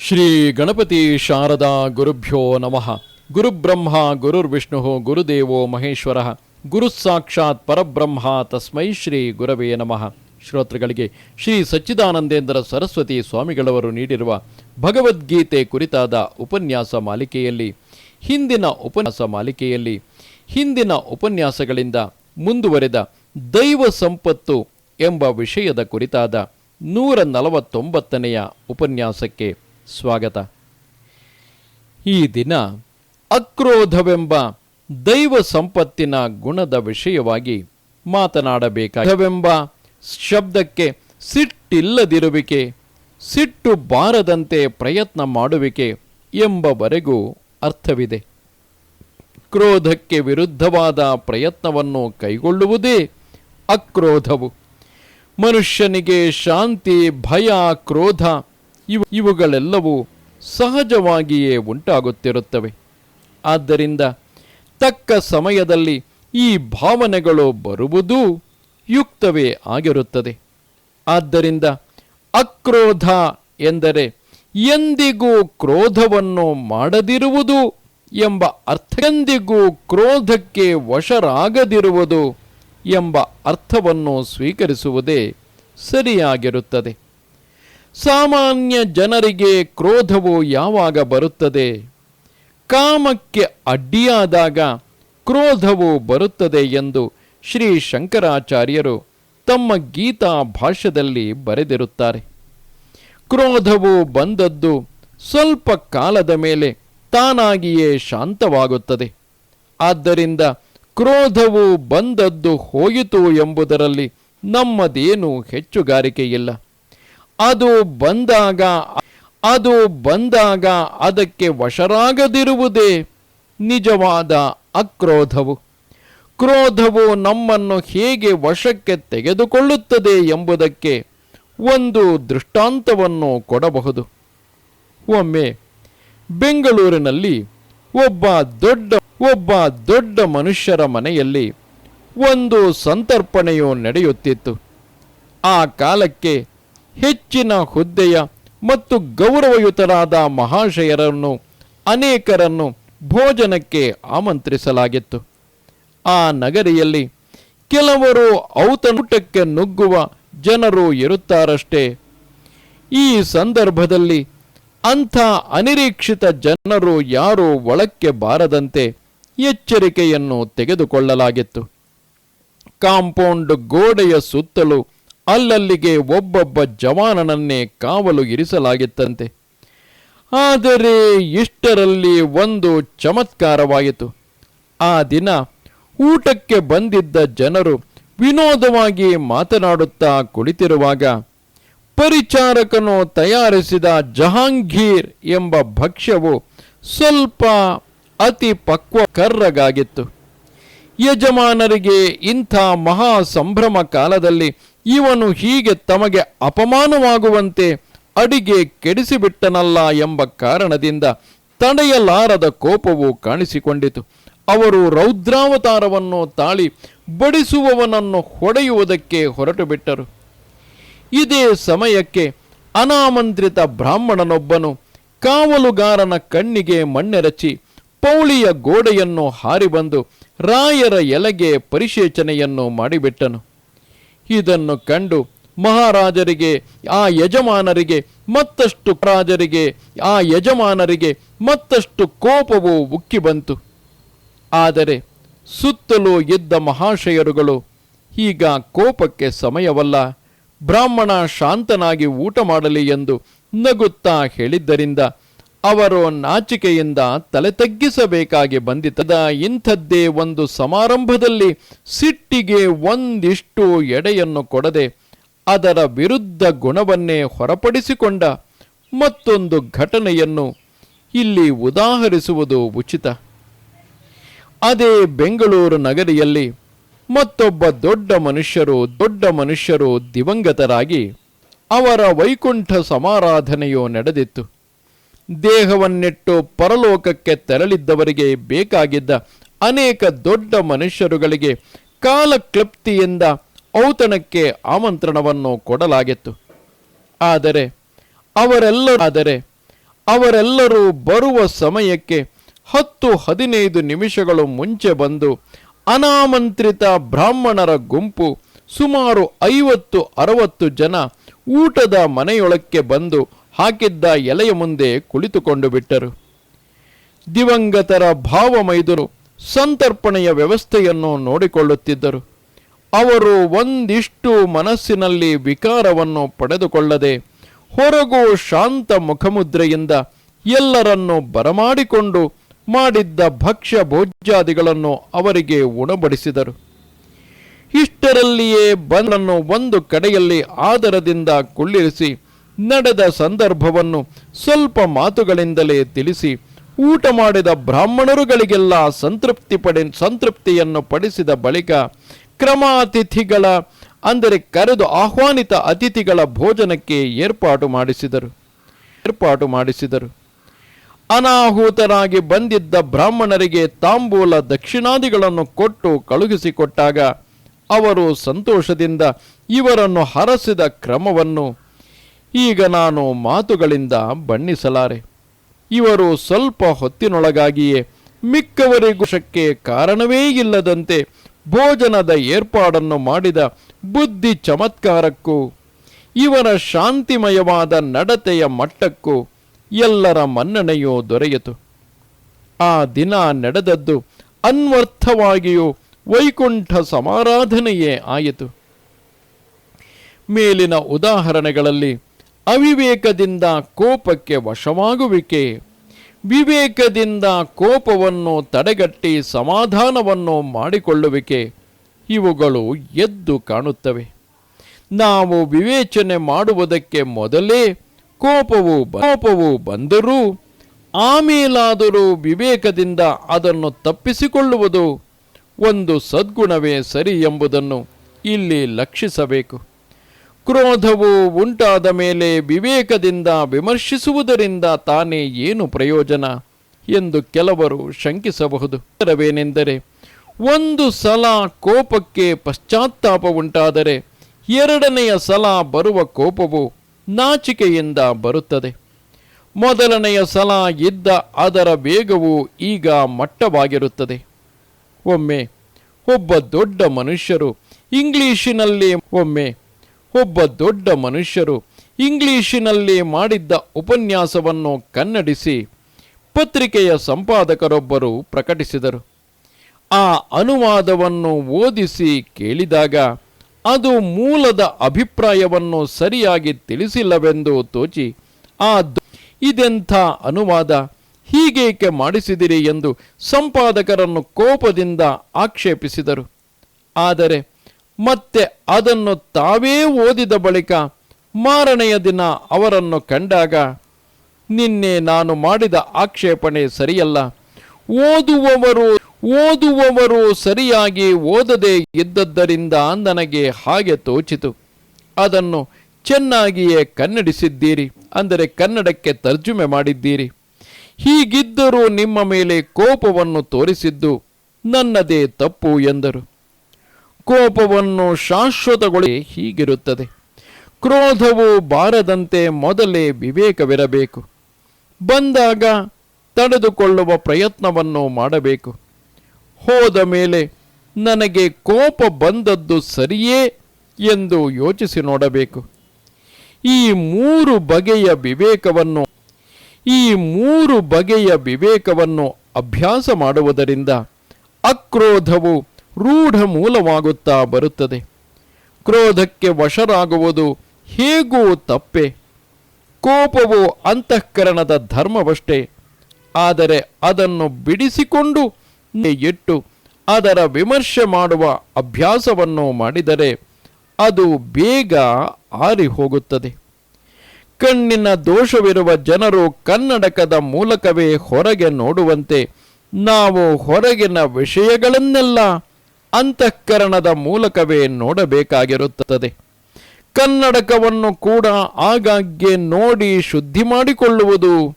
ಶ್ರೀ ಗಣಪತಿ ಶಾರದಾ ಗುರುಭ್ಯೋ ನಮಃ. ಗುರುಬ್ರಹ್ಮ, ಗುರುರ್ವಿಷ್ಣು, ಗುರುದೇವೋ ಮಹೇಶ್ವರ. ಗುರು ಸಾಕ್ಷಾತ್ ಪರಬ್ರಹ್ಮ ತಸ್ಮೈ ಶ್ರೀ ಗುರವೇ ನಮಃ. ಶ್ರೋತೃಗಳಿಗೆ ಶ್ರೀ ಸಚ್ಚಿದಾನಂದೇಂದ್ರ ಸರಸ್ವತಿ ಸ್ವಾಮಿಗಳವರು ನೀಡಿರುವ ಭಗವದ್ಗೀತೆ ಕುರಿತಾದ ಉಪನ್ಯಾಸ ಮಾಲಿಕೆಯಲ್ಲಿ, ಹಿಂದಿನ ಉಪನ್ಯಾಸ ಮಾಲಿಕೆಯಲ್ಲಿ, ಹಿಂದಿನ ಉಪನ್ಯಾಸಗಳಿಂದ ಮುಂದುವರೆದ ದೈವ ಸಂಪತ್ತು ಎಂಬ ವಿಷಯದ ಕುರಿತಾದ ನೂರ ನಲವತ್ತೊಂಬತ್ತನೆಯ ಉಪನ್ಯಾಸಕ್ಕೆ ಸ್ವಾಗತ. ಈ ದಿನ ಅಕ್ರೋಧವೆಂಬ ದೈವ ಸಂಪತ್ತಿನ ಗುಣದ ವಿಷಯವಾಗಿ ಮಾತನಾಡಬೇಕಾಗವೆಂಬ ಶಬ್ದಕ್ಕೆ ಸಿಟ್ಟಿಲ್ಲದಿರುವಿಕೆ, ಸಿಟ್ಟು ಬಾರದಂತೆ ಪ್ರಯತ್ನ ಮಾಡುವಿಕೆ ಎಂಬವರೆಗೂ ಅರ್ಥವಿದೆ. ಕ್ರೋಧಕ್ಕೆ ವಿರುದ್ಧವಾದ ಪ್ರಯತ್ನವನ್ನು ಕೈಗೊಳ್ಳುವುದೇ ಅಕ್ರೋಧವು. ಮನುಷ್ಯನಿಗೆ ಶಾಂತಿ, ಭಯ, ಕ್ರೋಧ ಇವು, ಇವುಗಳೆಲ್ಲವೂ ಸಹಜವಾಗಿಯೇ ಉಂಟಾಗುತ್ತಿರುತ್ತವೆ. ಆದ್ದರಿಂದ ತಕ್ಕ ಸಮಯದಲ್ಲಿ ಈ ಭಾವನೆಗಳು ಬರುವುದೂ ಯುಕ್ತವೇ ಆಗಿರುತ್ತದೆ. ಆದ್ದರಿಂದ ಅಕ್ರೋಧ ಎಂದರೆ ಎಂದಿಗೂ ಕ್ರೋಧವನ್ನು ಮಾಡದಿರುವುದು ಎಂಬ ಅರ್ಥ, ಎಂದಿಗೂ ಕ್ರೋಧಕ್ಕೆ ವಶರಾಗದಿರುವುದು ಎಂಬ ಅರ್ಥವನ್ನು ಸ್ವೀಕರಿಸುವುದೇ ಸರಿಯಾಗಿರುತ್ತದೆ. ಸಾಮಾನ್ಯ ಜನರಿಗೆ ಕ್ರೋಧವು ಯಾವಾಗ ಬರುತ್ತದೆ? ಕಾಮಕ್ಕೆ ಅಡ್ಡಿಯಾದಾಗ ಕ್ರೋಧವು ಬರುತ್ತದೆ ಎಂದು ಶ್ರೀ ಶಂಕರಾಚಾರ್ಯರು ತಮ್ಮ ಗೀತಾ ಭಾಷ್ಯದಲ್ಲಿ ಬರೆದಿರುತ್ತಾರೆ. ಕ್ರೋಧವು ಬಂದದ್ದು ಸ್ವಲ್ಪ ಕಾಲದ ಮೇಲೆ ತಾನಾಗಿಯೇ ಶಾಂತವಾಗುತ್ತದೆ. ಆದ್ದರಿಂದ ಕ್ರೋಧವು ಬಂದದ್ದು ಹೋಯಿತು ಎಂಬುದರಲ್ಲಿ ನಮ್ಮದೇನೂ ಹೆಚ್ಚುಗಾರಿಕೆಯಿಲ್ಲ. ಅದು ಬಂದಾಗ ಅದು ಬಂದಾಗ ಅದಕ್ಕೆ ವಶರಾಗದಿರುವುದೇ ನಿಜವಾದ ಅಕ್ರೋಧವು. ಕ್ರೋಧವು ನಮ್ಮನ್ನು ಹೇಗೆ ವಶಕ್ಕೆ ತೆಗೆದುಕೊಳ್ಳುತ್ತದೆ ಎಂಬುದಕ್ಕೆ ಒಂದು ದೃಷ್ಟಾಂತವನ್ನು ಕೊಡಬಹುದು. ಒಮ್ಮೆ ಬೆಂಗಳೂರಿನಲ್ಲಿ ಒಬ್ಬ ದೊಡ್ಡ ಒಬ್ಬ ದೊಡ್ಡ ಮನುಷ್ಯರ ಮನೆಯಲ್ಲಿ ಒಂದು ಸಂತರ್ಪಣೆಯು ನಡೆಯುತ್ತಿತ್ತು. ಆ ಕಾಲಕ್ಕೆ ಹೆಚ್ಚಿನ ಹುದ್ದೆಯ ಮತ್ತು ಗೌರವಯುತರಾದ ಮಹಾಶಯರನ್ನು, ಅನೇಕರನ್ನು ಭೋಜನಕ್ಕೆ ಆಮಂತ್ರಿಸಲಾಗಿತ್ತು. ಆ ನಗರಿಯಲ್ಲಿ ಕೆಲವರು ಔತಣೂಟಕ್ಕೆ ನುಗ್ಗುವ ಜನರು ಇರುತ್ತಾರಷ್ಟೇ. ಈ ಸಂದರ್ಭದಲ್ಲಿ ಅಂಥ ಅನಿರೀಕ್ಷಿತ ಜನರು ಯಾರೂ ಒಳಕ್ಕೆ ಬಾರದಂತೆ ಎಚ್ಚರಿಕೆಯನ್ನು ತೆಗೆದುಕೊಳ್ಳಲಾಗಿತ್ತು. ಕಾಂಪೌಂಡ್ ಗೋಡೆಯ ಸುತ್ತಲೂ ಅಲ್ಲಲ್ಲಿಗೆ ಒಬ್ಬೊಬ್ಬ ಜವಾನನನ್ನೇ ಕಾವಲು ಇರಿಸಲಾಗಿತ್ತಂತೆ. ಆದರೆ ಇಷ್ಟರಲ್ಲಿ ಒಂದು ಚಮತ್ಕಾರವಾಯಿತು. ಆ ದಿನ ಊಟಕ್ಕೆ ಬಂದಿದ್ದ ಜನರು ವಿನೋದವಾಗಿ ಮಾತನಾಡುತ್ತಾ ಕುಳಿತಿರುವಾಗ ಪರಿಚಾರಕನು ತಯಾರಿಸಿದ ಜಹಾಂಗೀರ್ ಎಂಬ ಭಕ್ಷ್ಯವು ಸ್ವಲ್ಪ ಅತಿ ಪಕ್ವ ಕರ್ರಗಾಗಿತ್ತು. ಯಜಮಾನರಿಗೆ ಇಂಥ ಮಹಾ ಸಂಭ್ರಮ ಕಾಲದಲ್ಲಿ ಇವನು ಹೀಗೆ ತಮಗೆ ಅಪಮಾನವಾಗುವಂತೆ ಅಡಿಗೆ ಕೆಡಿಸಿಬಿಟ್ಟನಲ್ಲ ಎಂಬ ಕಾರಣದಿಂದ ತಡೆಯಲಾರದ ಕೋಪವು ಕಾಣಿಸಿಕೊಂಡಿತು. ಅವರು ರೌದ್ರಾವತಾರವನ್ನು ತಾಳಿ ಬಡಿಸುವವನನ್ನು ಹೊಡೆಯುವುದಕ್ಕೆ ಹೊರಟು ಬಿಟ್ಟರು ಇದೇ ಸಮಯಕ್ಕೆ ಅನಾಮಂತ್ರಿತ ಬ್ರಾಹ್ಮಣನೊಬ್ಬನು ಕಾವಲುಗಾರನ ಕಣ್ಣಿಗೆ ಮಣ್ಣೆರಚಿ ಪೌಳಿಯ ಗೋಡೆಯನ್ನು ಹಾರಿಬಂದು ರಾಯರ ಎಲೆಗೆ ಪರಿಶೇಚನೆಯನ್ನು ಮಾಡಿಬಿಟ್ಟನು. ಇದನ್ನು ಕಂಡು ಮಹಾರಾಜರಿಗೆ, ಆ ಯಜಮಾನರಿಗೆ ಮತ್ತಷ್ಟು ರಾಜರಿಗೆ, ಆ ಯಜಮಾನರಿಗೆ ಮತ್ತಷ್ಟು ಕೋಪವು ಉಕ್ಕಿ ಬಂತು. ಆದರೆ ಸುತ್ತಲೂ ಇದ್ದ ಮಹಾಶಯರುಗಳು ಈಗ ಕೋಪಕ್ಕೆ ಸಮಯವಲ್ಲ, ಬ್ರಾಹ್ಮಣ ಶಾಂತನಾಗಿ ಊಟ ಮಾಡಲಿ ಎಂದು ನಗುತ್ತಾ ಹೇಳಿದ್ದರಿಂದ ಅವರು ನಾಚಿಕೆಯಿಂದ ತಲೆ ತಗ್ಗಿಸಬೇಕಾಗಿ ಬಂದಿತದ. ಇಂಥದ್ದೇ ಒಂದು ಸಮಾರಂಭದಲ್ಲಿ ಸಿಟ್ಟಿಗೆ ಒಂದಿಷ್ಟು ಎಡೆಯನ್ನು ಕೊಡದೆ ಅದರ ವಿರುದ್ಧ ಗುಣವನ್ನೇ ಹೊರಪಡಿಸಿಕೊಂಡ ಮತ್ತೊಂದು ಘಟನೆಯನ್ನು ಇಲ್ಲಿ ಉದಾಹರಿಸುವುದು ಉಚಿತ. ಅದೇ ಬೆಂಗಳೂರು ನಗರಿಯಲ್ಲಿ ಮತ್ತೊಬ್ಬ ದೊಡ್ಡ ಮನುಷ್ಯರು ದೊಡ್ಡ ಮನುಷ್ಯರು ದಿವಂಗತರಾಗಿ ಅವರ ವೈಕುಂಠ ಸಮಾರಾಧನೆಯು ನಡೆದಿತ್ತು. ದೇಹವನ್ನಿಟ್ಟು ಪರಲೋಕಕ್ಕೆ ತೆರಳಿದ್ದವರಿಗೆ ಬೇಕಾಗಿದ್ದ ಅನೇಕ ದೊಡ್ಡ ಮನುಷ್ಯರುಗಳಿಗೆ ಕಾಲಕ್ಲಪ್ತಿಯಿಂದ ಔತಣಕ್ಕೆ ಆಮಂತ್ರಣವನ್ನು ಕೊಡಲಾಗಿತ್ತು. ಆದರೆ ಅವರೆಲ್ಲ ಆದರೆ ಅವರೆಲ್ಲರೂ ಬರುವ ಸಮಯಕ್ಕೆ ಹತ್ತು ಹದಿನೈದು ನಿಮಿಷಗಳು ಮುಂಚೆ ಬಂದು ಅನಾಮಂತ್ರಿತ ಬ್ರಾಹ್ಮಣರ ಗುಂಪು ಸುಮಾರು ಐವತ್ತು ಅರವತ್ತು ಜನ ಊಟದ ಮನೆಯೊಳಕ್ಕೆ ಬಂದು ಹಾಕಿದ್ದ ಎಲೆಯ ಮುಂದೆ ಕುಳಿತುಕೊಂಡು ಬಿಟ್ಟರು. ದಿವಂಗತರ ಭಾವಮೈದರು ಸಂತರ್ಪಣೆಯ ವ್ಯವಸ್ಥೆಯನ್ನು ನೋಡಿಕೊಳ್ಳುತ್ತಿದ್ದರು. ಅವರು ಒಂದಿಷ್ಟು ಮನಸ್ಸಿನಲ್ಲಿ ವಿಕಾರವನ್ನು ಪಡೆದುಕೊಳ್ಳದೆ ಹೊರಗೂ ಶಾಂತ ಮುಖಮುದ್ರೆಯಿಂದ ಎಲ್ಲರನ್ನು ಬರಮಾಡಿಕೊಂಡು ಮಾಡಿದ್ದ ಭಕ್ಷ್ಯ ಭೋಜ್ಯಾದಿಗಳನ್ನು ಅವರಿಗೆ ಉಣಬಡಿಸಿದರು. ಇಷ್ಟರಲ್ಲಿಯೇ ಬಂದನ್ನು ಒಂದು ಕಡೆಯಲ್ಲಿ ಆದರದಿಂದ ಕುಳ್ಳಿರಿಸಿ ನಡೆದ ಸಂದರ್ಭವನ್ನು ಸ್ವಲ್ಪ ಮಾತುಗಳಿಂದಲೇ ತಿಳಿಸಿ ಊಟ ಮಾಡಿದ ಬ್ರಾಹ್ಮಣರುಗಳಿಗೆಲ್ಲ ಸಂತೃಪ್ತಿ ಪಡೆ ಸಂತೃಪ್ತಿಯನ್ನು ಪಡಿಸಿದ ಬಳಿಕ ಕ್ರಮಾತಿಥಿಗಳ, ಅಂದರೆ ಕರೆದು ಆಹ್ವಾನಿತ ಅತಿಥಿಗಳ ಭೋಜನಕ್ಕೆ ಏರ್ಪಾಟು ಮಾಡಿಸಿದರು. ಏರ್ಪಾಟು ಮಾಡಿಸಿದರು. ಅನಾಹುತರಾಗಿ ಬಂದಿದ್ದ ಬ್ರಾಹ್ಮಣರಿಗೆ ತಾಂಬೂಲ ದಕ್ಷಿಣಾದಿಗಳನ್ನು ಕೊಟ್ಟು ಕಳುಹಿಸಿಕೊಟ್ಟಾಗ ಅವರು ಸಂತೋಷದಿಂದ ಇವರನ್ನು ಹರಸಿದ ಕ್ರಮವನ್ನು ಈಗ ನಾನು ಮಾತುಗಳಿಂದ ಬಣ್ಣಿಸಲಾರೆ. ಇವರು ಸ್ವಲ್ಪ ಹೊತ್ತಿನೊಳಗಾಗಿಯೇ ಮಿಕ್ಕವರಿಗೂ ಶಕ್ಕೆ ಕಾರಣವೇ ಇಲ್ಲದಂತೆ ಭೋಜನದ ಏರ್ಪಾಡನ್ನು ಮಾಡಿದ ಬುದ್ಧಿ ಚಮತ್ಕಾರಕ್ಕೂ, ಇವರ ಶಾಂತಿಮಯವಾದ ನಡತೆಯ ಮಟ್ಟಕ್ಕೂ ಎಲ್ಲರ ಮನ್ನಣೆಯೂ ದೊರೆಯಿತು. ಆ ದಿನ ನಡೆದದ್ದು ಅನ್ವರ್ಥವಾಗಿಯೂ ವೈಕುಂಠ ಸಮಾರಾಧನೆಯೇ ಆಯಿತು. ಮೇಲಿನ ಉದಾಹರಣೆಗಳಲ್ಲಿ ಅವಿವೇಕದಿಂದ ಕೋಪಕ್ಕೆ ವಶವಾಗುವಿಕೆ. ವಿವೇಕದಿಂದ ಕೋಪವನ್ನು ತಡೆಗಟ್ಟಿ ಸಮಾಧಾನವನ್ನು ಮಾಡಿಕೊಳ್ಳುವಿಕೆ. ಇವುಗಳು ಎದ್ದು ಕಾಣುತ್ತವೆ. ನಾವು ವಿವೇಚನೆ ಮಾಡುವುದಕ್ಕೆ ಮೊದಲೇ ಕೋಪವು ಕೋಪವು ಬಂದರೂ ಆಮೇಲಾದರೂ ವಿವೇಕದಿಂದ ಅದನ್ನು ತಪ್ಪಿಸಿಕೊಳ್ಳುವುದು ಒಂದು ಸದ್ಗುಣವೇ ಸರಿ ಎಂಬುದನ್ನು ಇಲ್ಲಿ ಲಕ್ಷಿಸಬೇಕು. ಕ್ರೋಧವು ಉಂಟಾದ ಮೇಲೆ ವಿವೇಕದಿಂದ ವಿಮರ್ಶಿಸುವುದರಿಂದ ತಾನೇ ಏನು ಪ್ರಯೋಜನ ಎಂದು ಕೆಲವರು ಶಂಕಿಸಬಹುದು. ಉತ್ತರವೇನೆಂದರೆ, ಒಂದು ಸಲ ಕೋಪಕ್ಕೆ ಪಶ್ಚಾತ್ತಾಪ ಉಂಟಾದರೆ ಎರಡನೆಯ ಸಲ ಬರುವ ಕೋಪವು ನಾಚಿಕೆಯಿಂದ ಬರುತ್ತದೆ. ಮೊದಲನೆಯ ಸಲ ಇದ್ದ ಅದರ ವೇಗವು ಈಗ ಮಟ್ಟವಾಗಿರುತ್ತದೆ. ಒಮ್ಮೆ ಒಬ್ಬ ದೊಡ್ಡ ಮನುಷ್ಯರು ಇಂಗ್ಲಿಶಿನಲ್ಲಿ ಒಮ್ಮೆ ಒಬ್ಬ ದೊಡ್ಡ ಮನುಷ್ಯರು ಇಂಗ್ಲಿಶಿನಲ್ಲಿ ಮಾಡಿದ್ದ ಉಪನ್ಯಾಸವನ್ನು ಕನ್ನಡಿಸಿ ಪತ್ರಿಕೆಯ ಸಂಪಾದಕರೊಬ್ಬರು ಪ್ರಕಟಿಸಿದರು. ಆ ಅನುವಾದವನ್ನು ಓದಿಸಿ ಕೇಳಿದಾಗ ಅದು ಮೂಲದ ಅಭಿಪ್ರಾಯವನ್ನು ಸರಿಯಾಗಿ ತಿಳಿಸಿಲ್ಲವೆಂದು ತೋಚಿ, ಆ ಇದೆಂಥ ಅನುವಾದ? ಹೀಗೇಕೆ ಮಾಡಿಸಿದಿರಿ? ಎಂದು ಸಂಪಾದಕರನ್ನು ಕೋಪದಿಂದ ಆಕ್ಷೇಪಿಸಿದರು. ಆದರೆ ಮತ್ತೆ ಅದನ್ನು ತಾವೇ ಓದಿದ ಬಳಿಕ ಮಾರನೆಯ ದಿನ ಅವರನ್ನು ಕಂಡಾಗ, ನಿನ್ನೆ ನಾನು ಮಾಡಿದ ಆಕ್ಷೇಪಣೆ ಸರಿಯಲ್ಲ. ಓದುವವರು ಓದುವವರು ಸರಿಯಾಗಿ ಓದದೇ ಇದ್ದದ್ದರಿಂದ ನನಗೆ ಹಾಗೆ ತೋಚಿತು. ಅದನ್ನು ಚೆನ್ನಾಗಿಯೇ ಕನ್ನಡಿಸಿದ್ದೀರಿ, ಅಂದರೆ ಕನ್ನಡಕ್ಕೆ ತರ್ಜುಮೆ ಮಾಡಿದ್ದೀರಿ. ಹೀಗಿದ್ದರೂ ನಿಮ್ಮ ಮೇಲೆ ಕೋಪವನ್ನು ತೋರಿಸಿದ್ದು ನನ್ನದೇ ತಪ್ಪು ಎಂದರು. ಕೋಪವನ್ನು ಶಾಶ್ವತಗೊಳಿ ಹೀಗಿರುತ್ತದೆ. ಕ್ರೋಧವು ಬಾರದಂತೆ ಮೊದಲೇ ವಿವೇಕವಿರಬೇಕು. ಬಂದಾಗ ತಡೆದುಕೊಳ್ಳುವ ಪ್ರಯತ್ನವನ್ನು ಮಾಡಬೇಕು. ಹೋದ ಮೇಲೆ ನನಗೆ ಕೋಪ ಬಂದದ್ದು ಸರಿಯೇ ಎಂದು ಯೋಚಿಸಿ ನೋಡಬೇಕು. ಈ ಮೂರು ಬಗೆಯ ವಿವೇಕವನ್ನು, ಈ ಮೂರು ಬಗೆಯ ವಿವೇಕವನ್ನು ಅಭ್ಯಾಸ ಮಾಡುವುದರಿಂದ ಅಕ್ರೋಧವು ರೂಢ ಮೂಲವಾಗುತ್ತಾ ಬರುತ್ತದೆ. ಕ್ರೋಧಕ್ಕೆ ವಶರಾಗುವುದು ಹೇಗೂ ತಪ್ಪೆ. ಕೋಪವು ಅಂತಃಕರಣದ ಧರ್ಮವಷ್ಟೇ. ಆದರೆ ಅದನ್ನು ಬಿಡಿಸಿಕೊಂಡು ಇಟ್ಟು ಅದರ ವಿಮರ್ಶೆ ಮಾಡುವ ಅಭ್ಯಾಸವನ್ನು ಮಾಡಿದರೆ ಅದು ಬೇಗ ಆರಿ ಹೋಗುತ್ತದೆ ಕಣ್ಣಿನ ದೋಷವಿರುವ ಜನರು ಕನ್ನಡಕದ ಮೂಲಕವೇ ಹೊರಗೆ ನೋಡುವಂತೆ ನಾವು ಹೊರಗಿನ ವಿಷಯಗಳನ್ನೆಲ್ಲ ಅಂತಃಕರಣದ ಮೂಲಕವೇ ನೋಡಬೇಕಾಗಿರುತ್ತದೆ. ಕನ್ನಡಕವನ್ನು ಕೂಡ ಆಗಾಗ್ಗೆ ನೋಡಿ ಶುದ್ಧಿ ಮಾಡಿಕೊಳ್ಳುವುದು,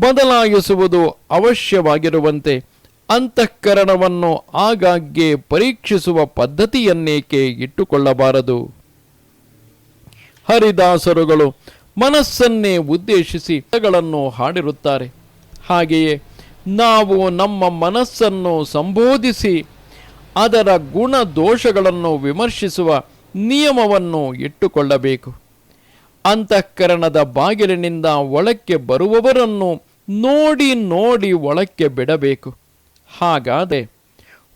ಬದಲಾಯಿಸುವುದು ಅವಶ್ಯವಾಗಿರುವಂತೆ ಅಂತಃಕರಣವನ್ನು ಆಗಾಗ್ಗೆ ಪರೀಕ್ಷಿಸುವ ಪದ್ಧತಿಯನ್ನೇಕೆ ಇಟ್ಟುಕೊಳ್ಳಬಾರದು? ಹರಿದಾಸರುಗಳು ಮನಸ್ಸನ್ನೇ ಉದ್ದೇಶಿಸಿ ಪದಗಳನ್ನು ಹಾಡಿರುತ್ತಾರೆ. ಹಾಗೆಯೇ ನಾವು ನಮ್ಮ ಮನಸ್ಸನ್ನು ಸಂಬೋಧಿಸಿ ಅದರ ಗುಣ ದೋಷಗಳನ್ನು ವಿಮರ್ಶಿಸುವ ನಿಯಮವನ್ನು ಇಟ್ಟುಕೊಳ್ಳಬೇಕು. ಅಂತಃಕರಣದ ಬಾಗಿಲಿನಿಂದ ಒಳಕ್ಕೆ ಬರುವವರನ್ನು ನೋಡಿ ನೋಡಿ ಒಳಕ್ಕೆ ಬಿಡಬೇಕು. ಹಾಗಾದರೆ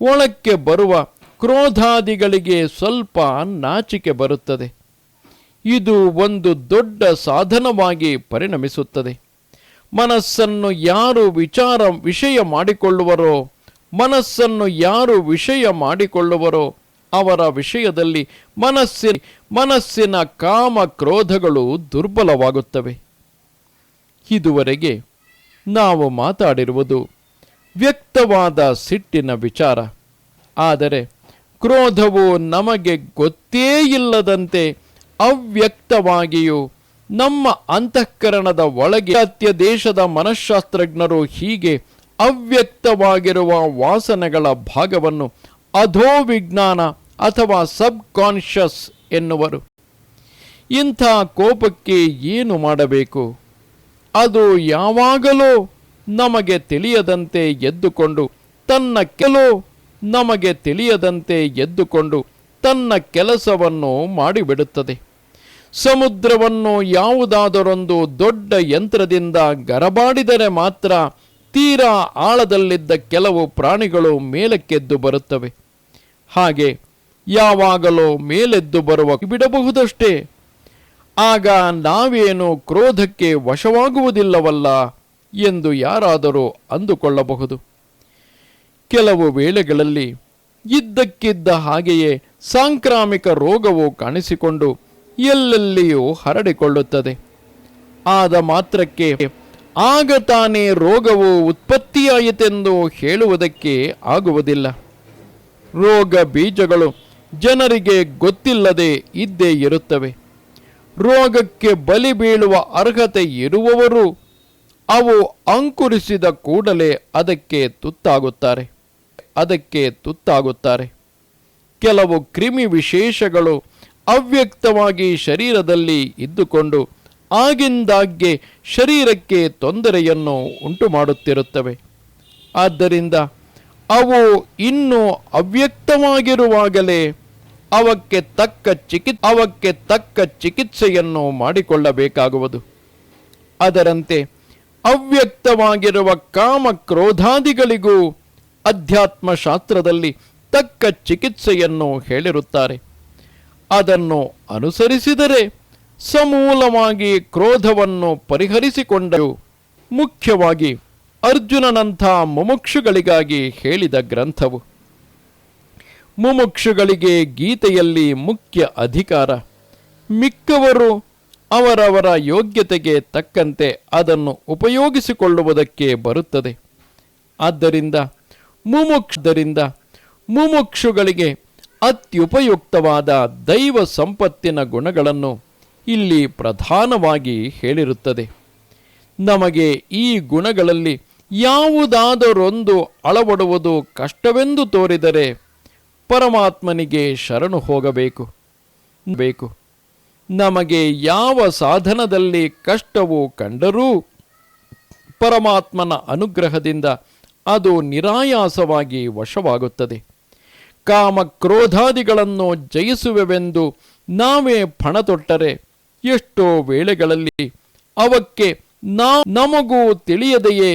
ಒಳಕ್ಕೆ ಬರುವ ಕ್ರೋಧಾದಿಗಳಿಗೆ ಸ್ವಲ್ಪ ನಾಚಿಕೆ ಬರುತ್ತದೆ. ಇದು ಒಂದು ದೊಡ್ಡ ಸಾಧನವಾಗಿ ಪರಿಣಮಿಸುತ್ತದೆ. ಮನಸ್ಸನ್ನು ಯಾರು ವಿಚಾರ ವಿಷಯ ಮಾಡಿಕೊಳ್ಳುವರೋ ಮನಸ್ಸನ್ನು ಯಾರು ವಿಷಯ ಮಾಡಿಕೊಳ್ಳುವರೋ ಅವರ ವಿಷಯದಲ್ಲಿ ಮನಸ್ಸಿನ ಮನಸ್ಸಿನ ಕಾಮ ಕ್ರೋಧಗಳು ದುರ್ಬಲವಾಗುತ್ತವೆ. ಇದುವರೆಗೆ ನಾವು ಮಾತಾಡಿರುವುದು ವ್ಯಕ್ತವಾದ ಸಿಟ್ಟಿನ ವಿಚಾರ. ಆದರೆ ಕ್ರೋಧವು ನಮಗೆ ಗೊತ್ತೇ ಇಲ್ಲದಂತೆ ಅವ್ಯಕ್ತವಾಗಿಯೂ ನಮ್ಮ ಅಂತಃಕರಣದ ಒಳಗೆ ಅತ್ಯ ದೇಶದ ಮನಃಶಾಸ್ತ್ರಜ್ಞರು ಹೀಗೆ ಅವ್ಯಕ್ತವಾಗಿರುವ ವಾಸನೆಗಳ ಭಾಗವನ್ನು ಅಧೋವಿಜ್ಞಾನ ಅಥವಾ ಸಬ್ ಕಾನ್ಷಿಯಸ್ ಎನ್ನುವರು. ಇಂಥ ಕೋಪಕ್ಕೆ ಏನು ಮಾಡಬೇಕು? ಅದು ಯಾವಾಗಲೂ ನಮಗೆ ತಿಳಿಯದಂತೆ ಎದ್ದುಕೊಂಡು ತನ್ನ ಕೆಲೋ ನಮಗೆ ತಿಳಿಯದಂತೆ ಎದ್ದುಕೊಂಡು ತನ್ನ ಕೆಲಸವನ್ನು ಮಾಡಿಬಿಡುತ್ತದೆ. ಸಮುದ್ರವನ್ನು ಯಾವುದಾದರೊಂದು ದೊಡ್ಡ ಯಂತ್ರದಿಂದ ಗರಬಾಡಿದರೆ ಮಾತ್ರ ತೀರಾ ಆಳದಲ್ಲಿದ್ದ ಕೆಲವು ಪ್ರಾಣಿಗಳು ಮೇಲಕ್ಕೆದ್ದು ಬರುತ್ತವೆ. ಹಾಗೆ ಯಾವಾಗಲೋ ಮೇಲೆದ್ದು ಬರುವ ಬಿಡಬಹುದಷ್ಟೇ. ಆಗ ನಾವೇನು ಕ್ರೋಧಕ್ಕೆ ವಶವಾಗುವುದಿಲ್ಲವಲ್ಲ ಎಂದು ಯಾರಾದರೂ ಅಂದುಕೊಳ್ಳಬಹುದು. ಕೆಲವು ವೇಳೆಗಳಲ್ಲಿ ಇದ್ದಕ್ಕಿದ್ದ ಹಾಗೆಯೇ ಸಾಂಕ್ರಾಮಿಕ ರೋಗವು ಕಾಣಿಸಿಕೊಂಡು ಎಲ್ಲೆಲ್ಲಿಯೂ ಹರಡಿಕೊಳ್ಳುತ್ತದೆ. ಆದ ಮಾತ್ರಕ್ಕೆ ಆಗ ತಾನೇ ರೋಗವು ಉತ್ಪತ್ತಿಯಾಯಿತೆಂದು ಹೇಳುವುದಕ್ಕೆ ಆಗುವುದಿಲ್ಲ. ರೋಗ ಬೀಜಗಳು ಜನರಿಗೆ ಗೊತ್ತಿಲ್ಲದೆ ಇದ್ದೇ ಇರುತ್ತವೆ. ರೋಗಕ್ಕೆ ಬಲಿ ಬೀಳುವ ಅರ್ಹತೆ ಇರುವವರು ಅವು ಅಂಕುರಿಸಿದ ಕೂಡಲೇ ಅದಕ್ಕೆ ತುತ್ತಾಗುತ್ತಾರೆ. ಅದಕ್ಕೆ ತುತ್ತಾಗುತ್ತಾರೆ. ಕೆಲವು ಕ್ರಿಮಿ ವಿಶೇಷಗಳು ಅವ್ಯಕ್ತವಾಗಿ ಶರೀರದಲ್ಲಿ ಇದ್ದುಕೊಂಡು ಆಗಿಂದಾಗ್ಗೆ ಶರೀರಕ್ಕೆ ತೊಂದರೆಯನ್ನು ಉಂಟು ಮಾಡುತ್ತಿರುತ್ತವೆ ಆದ್ದರಿಂದ ಅವು ಇನ್ನೂ ಅವ್ಯಕ್ತವಾಗಿರುವಾಗಲೇ ಅವಕ್ಕೆ ತಕ್ಕ ಚಿಕಿತ್ ಅವಕ್ಕೆ ತಕ್ಕ ಚಿಕಿತ್ಸೆಯನ್ನು ಮಾಡಿಕೊಳ್ಳಬೇಕಾಗುವುದು. ಅದರಂತೆ ಅವ್ಯಕ್ತವಾಗಿರುವ ಕಾಮ ಕ್ರೋಧಾದಿಗಳಿಗೂ ಅಧ್ಯಾತ್ಮ ಶಾಸ್ತ್ರದಲ್ಲಿ ತಕ್ಕ ಚಿಕಿತ್ಸೆಯನ್ನು ಹೇಳಿರುತ್ತಾರೆ. ಅದನ್ನು ಅನುಸರಿಸಿದರೆ ಸಮೂಲವಾಗಿ ಕ್ರೋಧವನ್ನು ಪರಿಹರಿಸಿಕೊಂಡರು. ಮುಖ್ಯವಾಗಿ ಅರ್ಜುನನಂಥ ಮುಮುಕ್ಷುಗಳಿಗಾಗಿ ಹೇಳಿದ ಗ್ರಂಥವು. ಮುಮುಕ್ಷುಗಳಿಗೆ ಗೀತೆಯಲ್ಲಿ ಮುಖ್ಯ ಅಧಿಕಾರ. ಮಿಕ್ಕವರು ಅವರವರ ಯೋಗ್ಯತೆಗೆ ತಕ್ಕಂತೆ ಅದನ್ನು ಉಪಯೋಗಿಸಿಕೊಳ್ಳುವುದಕ್ಕೆ ಬರುತ್ತದೆ. ಆದ್ದರಿಂದ ಮುಮುಕ್ಷರಿಂದ ಮುಮುಕ್ಷುಗಳಿಗೆ ಅತ್ಯುಪಯುಕ್ತವಾದ ದೈವ ಸಂಪತ್ತಿನ ಗುಣಗಳನ್ನು ಇಲ್ಲಿ ಪ್ರಧಾನವಾಗಿ ಹೇಳಿರುತ್ತದೆ. ನಮಗೆ ಈ ಗುಣಗಳಲ್ಲಿ ಯಾವುದಾದರೊಂದು ಅಳವಡುವುದು ಕಷ್ಟವೆಂದು ತೋರಿದರೆ ಪರಮಾತ್ಮನಿಗೆ ಶರಣು ಹೋಗಬೇಕು. ಬೇಕು. ನಮಗೆ ಯಾವ ಸಾಧನದಲ್ಲಿ ಕಷ್ಟವು ಕಂಡರೂ ಪರಮಾತ್ಮನ ಅನುಗ್ರಹದಿಂದ ಅದು ನಿರಾಯಾಸವಾಗಿ ವಶವಾಗುತ್ತದೆ. ಕಾಮ ಕ್ರೋಧಾದಿಗಳನ್ನು ಜಯಿಸುವೆವೆಂದು ನಾವೇ ಪಣ ತೊಟ್ಟರೆ ಎಷ್ಟೋ ವೇಳೆಗಳಲ್ಲಿ ಅವಕ್ಕೆ ನಾ ನಮಗೂ ತಿಳಿಯದೆಯೇ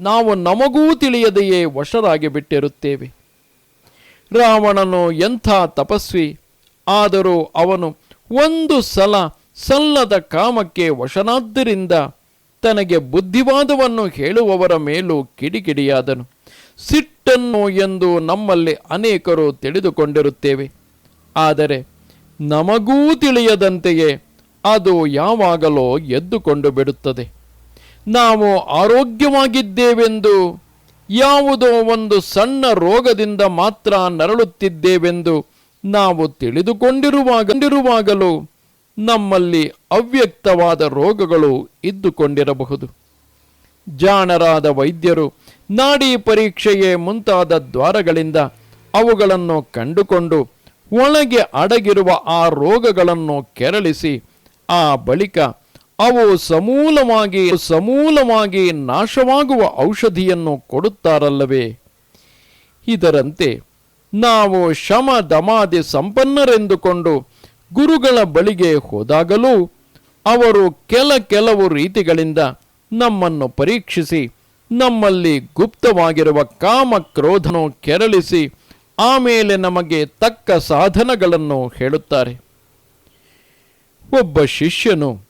ನಾವು ನಮಗೂ ತಿಳಿಯದೆಯೇ ವಶರಾಗಿ ಬಿಟ್ಟಿರುತ್ತೇವೆ. ರಾವಣನು ಎಂಥ ತಪಸ್ವಿ, ಆದರೂ ಅವನು ಒಂದು ಸಲ ಸಲ್ಲದ ಕಾಮಕ್ಕೆ ವಶನಾದ್ದರಿಂದ ತನಗೆ ಬುದ್ಧಿವಾದವನ್ನು ಹೇಳುವವರ ಮೇಲೂ ಕಿಡಿಕಿಡಿಯಾದನು. ಸಿಟ್ಟನ್ನು ಎಂದು ನಮ್ಮಲ್ಲಿ ಅನೇಕರು ತಿಳಿದುಕೊಂಡಿರುತ್ತೇವೆ. ಆದರೆ ನಮಗೂ ತಿಳಿಯದಂತೆಯೇ ಅದು ಯಾವಾಗಲೋ ಎದ್ದುಕೊಂಡು ಬಿಡುತ್ತದೆ. ನಾವು ಆರೋಗ್ಯವಾಗಿದ್ದೇವೆಂದು, ಯಾವುದೋ ಒಂದು ಸಣ್ಣ ರೋಗದಿಂದ ಮಾತ್ರ ನರಳುತ್ತಿದ್ದೇವೆಂದು ನಾವು ತಿಳಿದುಕೊಂಡಿರುವಾಗಿರುವಾಗಲೂ ನಮ್ಮಲ್ಲಿ ಅವ್ಯಕ್ತವಾದ ರೋಗಗಳು ಇದ್ದುಕೊಂಡಿರಬಹುದು. ಜಾಣರಾದ ವೈದ್ಯರು ನಾಡಿ ಪರೀಕ್ಷೆಯೇ ಮುಂತಾದ ದ್ವಾರಗಳಿಂದ ಅವುಗಳನ್ನು ಕಂಡುಕೊಂಡು ಒಳಗೆ ಅಡಗಿರುವ ಆ ರೋಗಗಳನ್ನು ಕೆರಳಿಸಿ ಆ ಬಳಿಕ ಅವು ಸಮೂಲವಾಗಿ ಸಮೂಲವಾಗಿ ನಾಶವಾಗುವ ಔಷಧಿಯನ್ನು ಕೊಡುತ್ತಾರಲ್ಲವೇ? ಇದರಂತೆ ನಾವು ಶಮ ದಮಾದಿ ಸಂಪನ್ನರೆಂದುಕೊಂಡು ಗುರುಗಳ ಬಳಿಗೆ ಹೋದಾಗಲೂ ಅವರು ಕೆಲ ಕೆಲವು ರೀತಿಗಳಿಂದ ನಮ್ಮನ್ನು ಪರೀಕ್ಷಿಸಿ, ನಮ್ಮಲ್ಲಿ ಗುಪ್ತವಾಗಿರುವ ಕಾಮ ಕ್ರೋಧನು ಕೆರಳಿಸಿ ಆಮೇಲೆ ನಮಗೆ ತಕ್ಕ ಸಾಧನಗಳನ್ನು ಹೇಳುತ್ತಾರೆ. ಒಬ್ಬ ಶಿಷ್ಯನು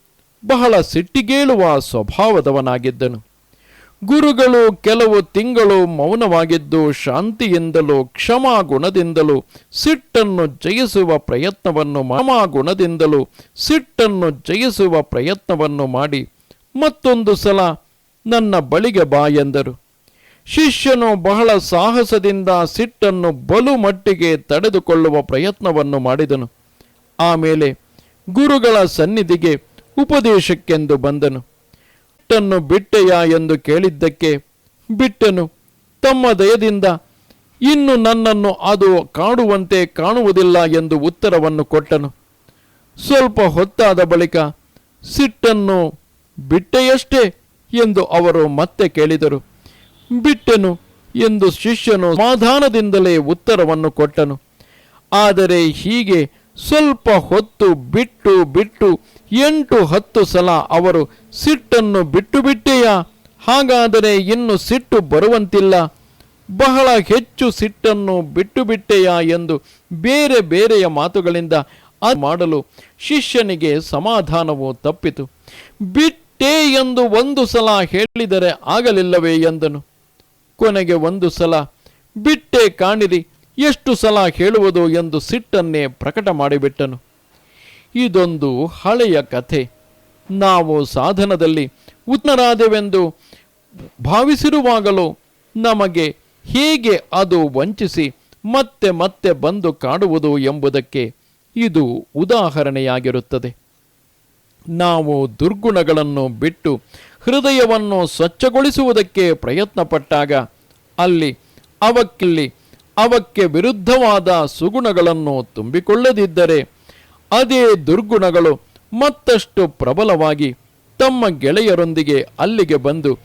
ಬಹಳ ಸಿಟ್ಟಿಗೇಳುವ ಸ್ವಭಾವದವನಾಗಿದ್ದನು. ಗುರುಗಳು ಕೆಲವು ತಿಂಗಳು ಮೌನವಾಗಿದ್ದು ಶಾಂತಿಯಿಂದಲೂ ಕ್ಷಮಾಗುಣದಿಂದಲೂ ಸಿಟ್ಟನ್ನು ಜಯಿಸುವ ಪ್ರಯತ್ನವನ್ನು ಗುಣದಿಂದಲೂ ಸಿಟ್ಟನ್ನು ಜಯಿಸುವ ಪ್ರಯತ್ನವನ್ನು ಮಾಡಿ ಮತ್ತೊಂದು ಸಲ ನನ್ನ ಬಳಿಗೆ ಬಾ ಎಂದರು. ಶಿಷ್ಯನು ಬಹಳ ಸಾಹಸದಿಂದ ಸಿಟ್ಟನ್ನು ಬಲು ಮಟ್ಟಿಗೆ ತಡೆದುಕೊಳ್ಳುವ ಪ್ರಯತ್ನವನ್ನು ಮಾಡಿದನು. ಆಮೇಲೆ ಗುರುಗಳ ಸನ್ನಿಧಿಗೆ ಉಪದೇಶಕ್ಕೆಂದು ಬಂದನು. ಬಿಟ್ಟನ್ನು ಬಿಟ್ಟೆಯ ಎಂದು ಕೇಳಿದ್ದಕ್ಕೆ ಬಿಟ್ಟನು. ತಮ್ಮ ದಯದಿಂದ ಇನ್ನು ನನ್ನನ್ನು ಅದು ಕಾಡುವಂತೆ ಕಾಣುವುದಿಲ್ಲ ಎಂದು ಉತ್ತರವನ್ನು ಕೊಟ್ಟನು. ಸ್ವಲ್ಪ ಹೊತ್ತಾದ ಬಳಿಕ ಸಿಟ್ಟನ್ನು ಬಿಟ್ಟೆಯಷ್ಟೇ ಎಂದು ಅವರು ಮತ್ತೆ ಕೇಳಿದರು. ಬಿಟ್ಟೆನು ಎಂದು ಶಿಷ್ಯನು ಸಮಾಧಾನದಿಂದಲೇ ಉತ್ತರವನ್ನು ಕೊಟ್ಟನು. ಆದರೆ ಹೀಗೆ ಸ್ವಲ್ಪ ಹೊತ್ತು ಬಿಟ್ಟು ಬಿಟ್ಟು ಎಂಟು ಹತ್ತು ಸಲ ಅವರು ಸಿಟ್ಟನ್ನು ಬಿಟ್ಟು ಬಿಟ್ಟೆಯಾ? ಹಾಗಾದರೆ ಇನ್ನು ಸಿಟ್ಟು ಬರುವಂತಿಲ್ಲ. ಬಹಳ ಹೆಚ್ಚು ಸಿಟ್ಟನ್ನು ಬಿಟ್ಟು ಬಿಟ್ಟೆಯಾ ಎಂದು ಬೇರೆ ಬೇರೆಯ ಮಾತುಗಳಿಂದ ಮಾಡಲು ಶಿಷ್ಯನಿಗೆ ಸಮಾಧಾನವು ತಪ್ಪಿತು. ಬಿಟ್ಟೆ ಎಂದು ಒಂದು ಸಲ ಹೇಳಿದರೆ ಆಗಲಿಲ್ಲವೇ ಎಂದನು. ಕೊನೆಗೆ ಒಂದು ಸಲ, ಬಿಟ್ಟೆ ಕಾಣಿರಿ ಎಷ್ಟು ಸಲ ಹೇಳುವುದು ಎಂದು ಸಿಟ್ಟನ್ನೇ ಪ್ರಕಟ ಮಾಡಿಬಿಟ್ಟನು. ಇದೊಂದು ಹಳೆಯ ಕಥೆ. ನಾವು ಸಾಧನದಲ್ಲಿ ಉತ್ತರಾದೆವೆಂದು ಭಾವಿಸಿರುವಾಗಲೂ ನಮಗೆ ಹೇಗೆ ಅದು ವಂಚಿಸಿ ಮತ್ತೆ ಮತ್ತೆ ಬಂದು ಕಾಡುವುದು ಎಂಬುದಕ್ಕೆ ಇದು ಉದಾಹರಣೆಯಾಗಿರುತ್ತದೆ. ನಾವು ದುರ್ಗುಣಗಳನ್ನು ಬಿಟ್ಟು ಹೃದಯವನ್ನು ಸ್ವಚ್ಛಗೊಳಿಸುವುದಕ್ಕೆ ಪ್ರಯತ್ನಪಟ್ಟಾಗ ಅಲ್ಲಿ ಅವಕ್ಕಿಲ್ಲಿ ಅವಕ್ಕೆ ವಿರುದ್ಧವಾದ ಸುಗುಣಗಳನ್ನು ತುಂಬಿಕೊಳ್ಳದಿದ್ದರೆ ಅದೇ ದುರ್ಗುಣಗಳು ಮತ್ತಷ್ಟು ಪ್ರಬಲವಾಗಿ ತಮ್ಮ ಗೆಳೆಯರೊಂದಿಗೆ ಅಲ್ಲಿಗೆ ಬಂದು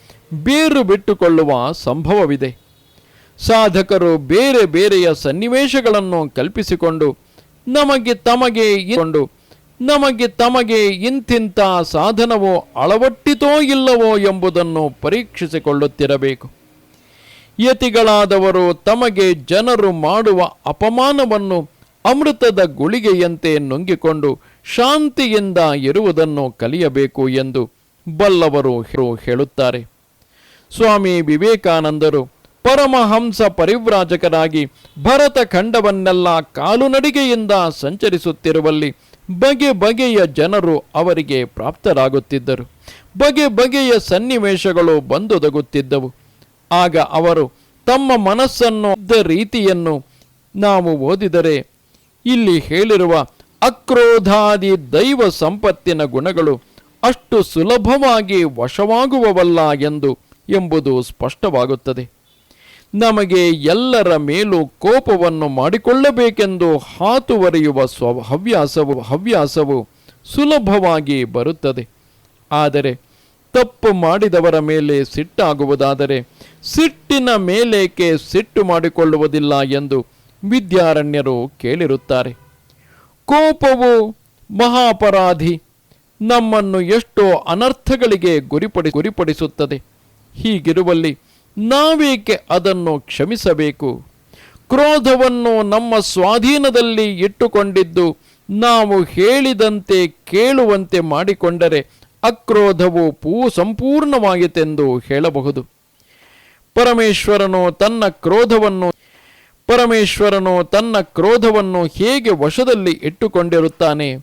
ಬೇರು ಬಿಟ್ಟುಕೊಳ್ಳುವ ಸಂಭವವಿದೆ. ಸಾಧಕರು ಬೇರೆ ಬೇರೆಯ ಸನ್ನಿವೇಶಗಳನ್ನು ಕಲ್ಪಿಸಿಕೊಂಡು ನಮಗೆ ತಮಗೆ ಇಕೊಂಡು ನಮಗೆ ತಮಗೆ ಇಂತಿಂಥ ಸಾಧನವೋ ಅಳವಟ್ಟಿತೋ ಇಲ್ಲವೋ ಎಂಬುದನ್ನು ಪರೀಕ್ಷಿಸಿಕೊಳ್ಳುತ್ತಿರಬೇಕು. ಯತಿಗಳಾದವರು ತಮಗೆ ಜನರು ಮಾಡುವ ಅಪಮಾನವನ್ನು ಅಮೃತದ ಗುಳಿಗೆಯಂತೆ ನುಂಗಿಕೊಂಡು ಶಾಂತಿಯಿಂದ ಇರುವುದನ್ನು ಕಲಿಯಬೇಕು ಎಂದು ಬಲ್ಲವರು ಹೇಳುತ್ತಾರೆ. ಸ್ವಾಮಿ ವಿವೇಕಾನಂದರು, ಪರಮಹಂಸ ಪರಿವ್ರಾಜಕರಾಗಿ ಭರತ ಖಂಡವನ್ನೆಲ್ಲ ಕಾಲುನಡಿಗೆಯಿಂದ ಸಂಚರಿಸುತ್ತಿರುವಲ್ಲಿ ಬಗೆ ಬಗೆಯ ಜನರು ಅವರಿಗೆ ಪ್ರಾಪ್ತರಾಗುತ್ತಿದ್ದರು. ಬಗೆ ಬಗೆಯ ಸನ್ನಿವೇಶಗಳು ಬಂದೊದಗುತ್ತಿದ್ದವು. ಆಗ ಅವರು ತಮ್ಮ ಮನಸ್ಸನ್ನು ರೀತಿಯನ್ನು ನಾವು ಓದಿದರೆ ಇಲ್ಲಿ ಹೇಳಿರುವ ಅಕ್ರೋಧಾದಿ ದೈವ ಸಂಪತ್ತಿನ ಗುಣಗಳು ಅಷ್ಟು ಸುಲಭವಾಗಿ ವಶವಾಗುವವಲ್ಲ ಎಂದು ಎಂಬುದು ಸ್ಪಷ್ಟವಾಗುತ್ತದೆ. ನಮಗೆ ಎಲ್ಲರ ಮೇಲೂ ಕೋಪವನ್ನು ಮಾಡಿಕೊಳ್ಳಬೇಕೆಂದು ಹಾತುವರಿಯುವ ಸ್ವ ಹವ್ಯಾಸವು ಹವ್ಯಾಸವು ಸುಲಭವಾಗಿ ಬರುತ್ತದೆ. ಆದರೆ ತಪ್ಪು ಮಾಡಿದವರ ಮೇಲೆ ಸಿಟ್ಟಾಗುವುದಾದರೆ ಸಿಟ್ಟಿನ ಮೇಲೇಕೆ ಸಿಟ್ಟು ಮಾಡಿಕೊಳ್ಳುವುದಿಲ್ಲ ಎಂದು ವಿದ್ಯಾರಣ್ಯರು ಕೇಳಿರುತ್ತಾರೆ. ಕೋಪವು ಮಹಾಪರಾಧಿ ನಮ್ಮನ್ನು ಎಷ್ಟೋ ಅನರ್ಥಗಳಿಗೆ ಗುರಿಪಡಿ ಗುರಿಪಡಿಸುತ್ತದೆ. ಹೀಗಿರುವಲ್ಲಿ ನಾವೇಕೆ ಅದನ್ನು ಕ್ಷಮಿಸಬೇಕು? ಕ್ರೋಧವನ್ನು ನಮ್ಮ ಸ್ವಾಧೀನದಲ್ಲಿ ಇಟ್ಟುಕೊಂಡಿದ್ದು ನಾವು ಹೇಳಿದಂತೆ ಕೇಳುವಂತೆ ಮಾಡಿಕೊಂಡರೆ ಅಕ್ರೋಧವು ಪೂ ಸಂಪೂರ್ಣವಾಯಿತೆಂದು ಹೇಳಬಹುದು. ಪರಮೇಶ್ವರನು ತನ್ನ ಕ್ರೋಧವನ್ನು, ಪರಮೇಶ್ವರನು ತನ್ನ ಕ್ರೋಧವನ್ನು ಹೇಗೆ ವಶದಲ್ಲಿ ಇಟ್ಟುಕೊಂಡಿರುತ್ತಾನೆ,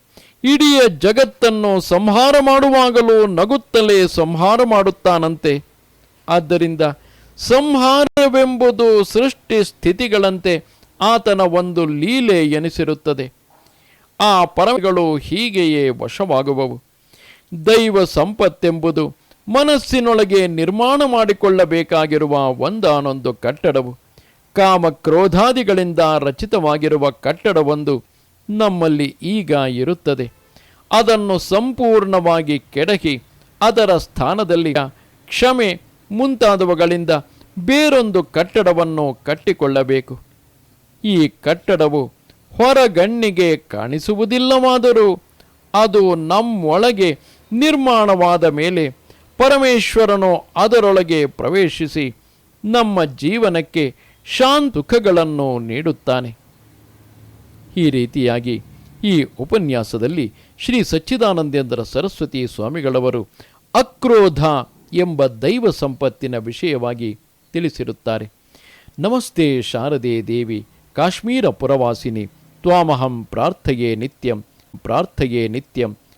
ಇಡೀ ಜಗತ್ತನ್ನು ಸಂಹಾರ ಮಾಡುವಾಗಲೂ ನಗುತ್ತಲೇ ಸಂಹಾರ ಮಾಡುತ್ತಾನಂತೆ. ಆದ್ದರಿಂದ ಸಂಹಾರವೆಂಬುದು ಸೃಷ್ಟಿ ಸ್ಥಿತಿಗಳಂತೆ ಆತನ ಒಂದು ಲೀಲೆ ಎನಿಸಿರುತ್ತದೆ. ಆ ಪರಮಗಳು ಹೀಗೆಯೇ ವಶವಾಗುವವು. ದೈವ ಸಂಪತ್ತೆಂಬುದು ಮನಸ್ಸಿನೊಳಗೆ ನಿರ್ಮಾಣ ಮಾಡಿಕೊಳ್ಳಬೇಕಾಗಿರುವ ಒಂದಾನೊಂದು ಕಟ್ಟಡವು. ಕಾಮ ಕ್ರೋಧಾದಿಗಳಿಂದ ರಚಿತವಾಗಿರುವ ಕಟ್ಟಡವೊಂದು ನಮ್ಮಲ್ಲಿ ಈಗ ಇರುತ್ತದೆ. ಅದನ್ನು ಸಂಪೂರ್ಣವಾಗಿ ಕೆಡಹಿ ಅದರ ಸ್ಥಾನದಲ್ಲಿ ಕ್ಷಮೆ ಮುಂತಾದವುಗಳಿಂದ ಬೇರೊಂದು ಕಟ್ಟಡವನ್ನು ಕಟ್ಟಿಕೊಳ್ಳಬೇಕು. ಈ ಕಟ್ಟಡವು ಹೊರಗಣ್ಣಿಗೆ ಕಾಣಿಸುವುದಿಲ್ಲವಾದರೂ ಅದು ನಮ್ಮೊಳಗೆ ನಿರ್ಮಾಣವಾದ ಮೇಲೆ ಪರಮೇಶ್ವರನು ಅದರೊಳಗೆ ಪ್ರವೇಶಿಸಿ ನಮ್ಮ ಜೀವನಕ್ಕೆ ಶಾಂತುಖಗಳನ್ನು ನೀಡುತ್ತಾನೆ. ಈ ರೀತಿಯಾಗಿ ಈ ಉಪನ್ಯಾಸದಲ್ಲಿ ಶ್ರೀ ಸಚ್ಚಿದಾನಂದೇಂದ್ರ ಸರಸ್ವತಿ ಸ್ವಾಮಿಗಳವರು ಅಕ್ರೋಧ ಎಂಬ ದೈವ ಸಂಪತ್ತಿನ ವಿಷಯವಾಗಿ ತಿಳಿಸಿರುತ್ತಾರೆ. ನಮಸ್ತೆ ಶಾರದೆ ದೇವಿ, ಕಾಶ್ಮೀರ ಪುರವಾಸಿನಿ, ತ್ವಾಮಹಂ ಪ್ರಾರ್ಥಯೇ ನಿತ್ಯಂ ಪ್ರಾರ್ಥಯೇ ನಿತ್ಯಂ